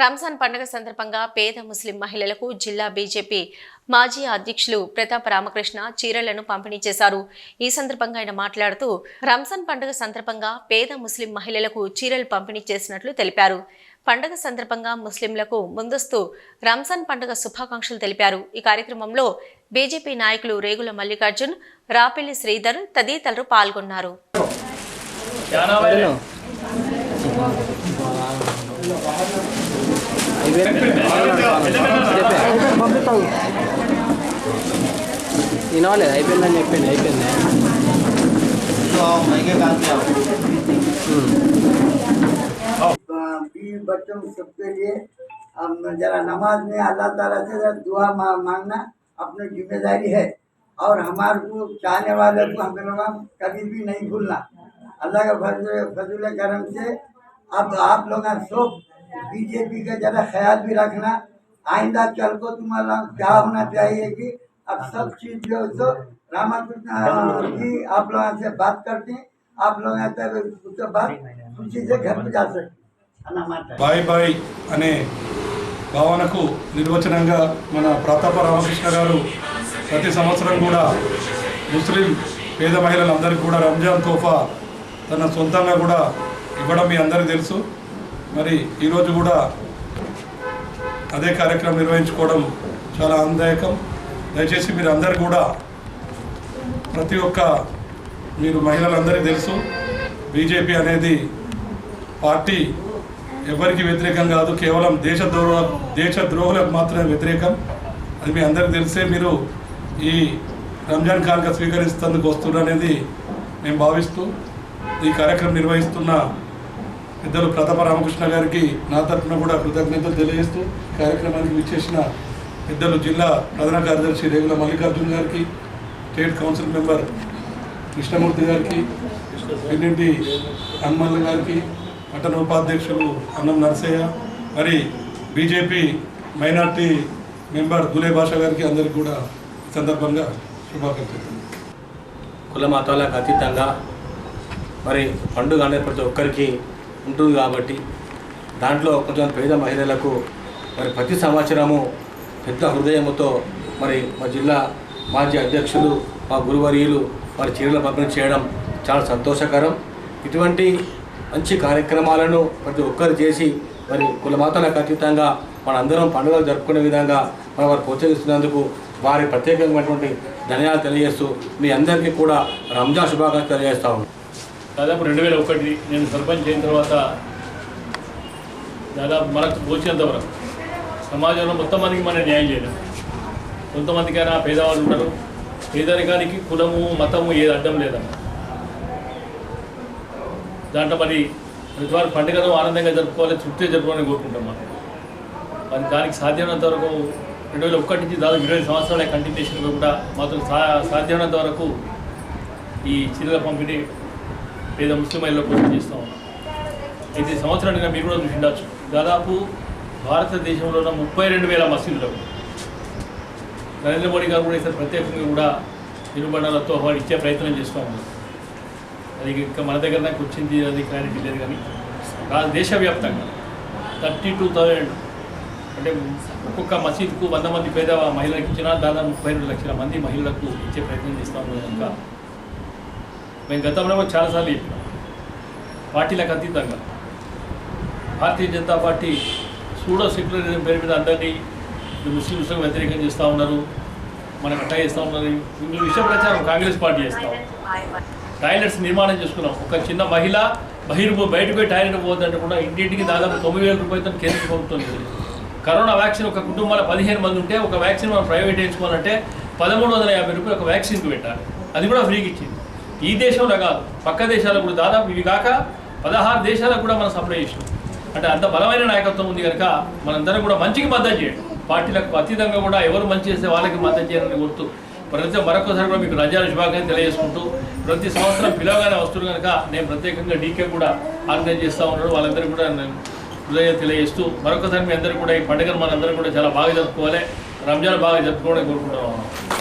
రంజాన్ పండుగ సందర్భంగా పేద ముస్లిం మహిళలకు జిల్లా బీజేపీ మాజీ అధ్యక్షులు ప్రతాప్ రామకృష్ణ చీరలను పంపిణీ చేశారు. ఈ సందర్భంగా ఆయన మాట్లాడుతూ రంజాన్ పండుగ సందర్భంగా పేద ముస్లిం మహిళలకు చీరలు పంపిణీ చేసినట్లు తెలిపారు. పండుగ సందర్భంగా ముస్లింలకు ముందస్తు రంజాన్ పండుగ శుభాకాంక్షలు తెలిపారు. ఈ కార్యక్రమంలో బీజేపీ నాయకులు రేగుల మల్లికార్జున్ రాపిల్లి శ్రీధర్ తదితరులు పాల్గొన్నారు. పంపిస్తావు వినవాలేదు అయిపోయిందని చెప్పింది అయిపోయింది बीवी बच्चों सबके लिए हम जरा नमाज में अल्लाह ताला से जरा दुआ मा- मांगना अपनी जिम्मेदारी है और हमारे को चाहने वाले को हम लोग कभी भी नहीं भूलना अल्लाह का फजल फजल करम से अब आप लोग सब बीजेपी का जरा ख्याल भी रखना आइंदा चल को तुम्हारा क्या होना चाहिए कि अब सब चीज जो है सो रामाकृष्ण जी आप लोगों से बात करते हैं आप लोग तक उसके बाद खुशी से घर पे जा सकते अनामाता బాయ్ బాయ్ అనే భావనకు నిర్వచనంగా మన ప్రతాప రామకృష్ణ గారు ప్రతి సంవత్సరం కూడా ముస్లిం పేద మహిళలందరికీ కూడా రంజాన్ తోఫా తన సొంతంగా కూడా ఇవ్వడం మీ అందరికీ తెలుసు మరి ఈరోజు కూడా అదే కార్యక్రమం నిర్వహించుకోవడం చాలా ఆనందదాయకం. దయచేసి మీరు అందరు కూడా ప్రతి ఒక్క మీరు మహిళలందరికీ తెలుసు బీజేపీ అనేది పార్టీ ఎవరికి వ్యతిరేకం కాదు కేవలం దేశ ద్రోహ దేశ ద్రోహులకు మాత్రమే వ్యతిరేకం. అది మీ అందరికీ తెలిసే మీరు ఈ రంజాన్ కానుక స్వీకరిస్తేందుకు వస్తున్నారు అనేది మేము భావిస్తూ ఈ కార్యక్రమం నిర్వహిస్తున్న పెద్దలు ప్రతాప రామకృష్ణ గారికి నా తరఫున కూడా కృతజ్ఞతలు తెలియజేస్తూ కార్యక్రమానికి విచ్చేసిన పెద్దలు జిల్లా ప్రధాన కార్యదర్శి రేగుల మల్లికార్జున్ గారికి స్టేట్ కౌన్సిల్ మెంబర్ కృష్ణమూర్తి గారికి పెన్నింటి హనుమల్ల గారికి పట్టణ ఉపాధ్యక్షులు అన్నం నరసయ్య మరి బీజేపీ మైనార్టీ మెంబర్ దులే భాష గారికి అందరికీ కూడా సందర్భంగా శుభాకాంక్షలు. కుల మతాలకు అతీతంగా మరి పండుగ అనేది ప్రతి ఒక్కరికి ఉంటుంది కాబట్టి దాంట్లో కొంచెం పేద మహిళలకు మరి ప్రతి సంవత్సరము పెద్ద హృదయముతో మరి మా జిల్లా మాజీ అధ్యక్షులు మా గురువర్యులు మరి చీరల పంపిణీ చేయడం చాలా సంతోషకరం. ఇటువంటి మంచి కార్యక్రమాలను ప్రతి ఒక్కరు చేసి మరి కులమాతలకు అతీతంగా మనందరం పండుగలు జరుపుకునే విధంగా మనం వారు ప్రోత్సహిస్తున్నందుకు వారి ప్రత్యేకమైనటువంటి ధన్యాలు తెలియజేస్తూ మీ అందరికీ కూడా రంజాన్ శుభాకాంక్షలు తెలియజేస్తా ఉన్నాను. దాదాపు రెండు వేల ఒకటి నేను సర్పంచ్ అయిన తర్వాత దాదాపు మనకు వచ్చినంత వరకు సమాజంలో మొత్తం మందికి మనం న్యాయం చేయలేం. కొంతమందికైనా పేదవాళ్ళు ఉంటారు. పేదరికానికి కులము మతము ఏది అడ్డం లేదన్న దాంట్లో మరి ప్రతివారు పండుగను ఆనందంగా జరుపుకోవాలి తృప్తిగా జరుపుకోవాలని కోరుకుంటాం మనం. మరి దానికి సాధ్యమైనంత వరకు రెండు వేల ఒకటి నుంచి దాదాపు ఇరవై సంవత్సరాల కంటిన్యూషన్గా కూడా మాత్రం సా సాధ్యమైనంత వరకు ఈ చీరల పంపిణీ పేద ముస్లిం మహిళల కోసం చేస్తూ ఉన్నాం. అయితే ఈ సంవత్సరానికి మీరు కూడా చూసి ఉండొచ్చు దాదాపు భారతదేశంలో ఉన్న ముప్పై రెండు వేల మసీదులకు నరేంద్ర మోడీ గారు కూడా ఇస్తారు ప్రత్యేకంగా కూడా నిరుబండాలతో వాడు ఇచ్చే ప్రయత్నం చేస్తూ ఉన్నారు. అది ఇంకా మన దగ్గర నాకు వచ్చింది అది క్లారిటీ లేదు కానీ దేశవ్యాప్తంగా థర్టీ టూ థౌజండ్ అంటే ఒక్కొక్క మసీద్కు వంద మంది పేద మహిళలకు ఇచ్చినా దాదాపు ముప్పై రెండు లక్షల మంది మహిళలకు ఇచ్చే ప్రయత్నం చేస్తూ ఉన్నారు కనుక మేము గతంలో చాలాసార్లు చెప్పినాం. పార్టీలకు అతీతంగా. Bharatiya Janata party pseudo secularism పేరు మీద అందరినీ ముస్లింస్కు వ్యతిరేకం చేస్తూ ఉన్నారు. మనకు అట్టా చేస్తూ ఉన్నారు. ఈ విషయ ప్రచారం కాంగ్రెస్ పార్టీ చేస్తాం టాయిలెట్స్ నిర్మాణం చేసుకున్నాం. ఒక చిన్న మహిళ బహిర్భూ బయటకు పోయి టాయిలెట్ పోవద్దంటే కూడా ఇంటింటికి దాదాపు తొమ్మిది వేల రూపాయలతో కేంద్ర ప్రభుత్వం కరోనా వ్యాక్సిన్ ఒక కుటుంబంలో పదిహేను మంది ఉంటే ఒక వ్యాక్సిన్ మనం ప్రైవేట్ వేయించుకోవాలంటే పదమూడు వందల యాభై రూపాయలు ఒక వ్యాక్సిన్కి పెట్టాలి. అది కూడా ఫ్రీకి ఇచ్చింది. ఈ దేశంలో కాదు పక్క దేశాలకు కూడా దాదాపు ఇవి కాక పదహారు దేశాలకు కూడా మనం సప్లై చేసినాం. అంటే అంత బలమైన నాయకత్వం ఉంది కనుక మనందరం కూడా మంచికి మద్దతు చేయండి. పార్టీలకు అతీతంగా కూడా ఎవరు మంచి చేస్తే వాళ్ళకి మద్దతు చేయాలని గుర్తు. ప్రతి మరొకసారి కూడా మీకు రజాల శుభాకాంక్షలు తెలియజేసుకుంటూ ప్రతి సంవత్సరం పిలవగానే వస్తున్నారు కనుక నేను ప్రత్యేకంగా డీకే కూడా ఆర్గనైజ్ చేస్తూ ఉన్నాడు వాళ్ళందరికీ కూడా నేను హృదయ తెలియజేస్తూ మరొకసారి మీ అందరూ కూడా ఈ పండుగను మనందరం కూడా చాలా బాగా జరుపుకోవాలి. రంజాన్ బాగా జరుపుకోవడానికి కోరుకుంటున్నాం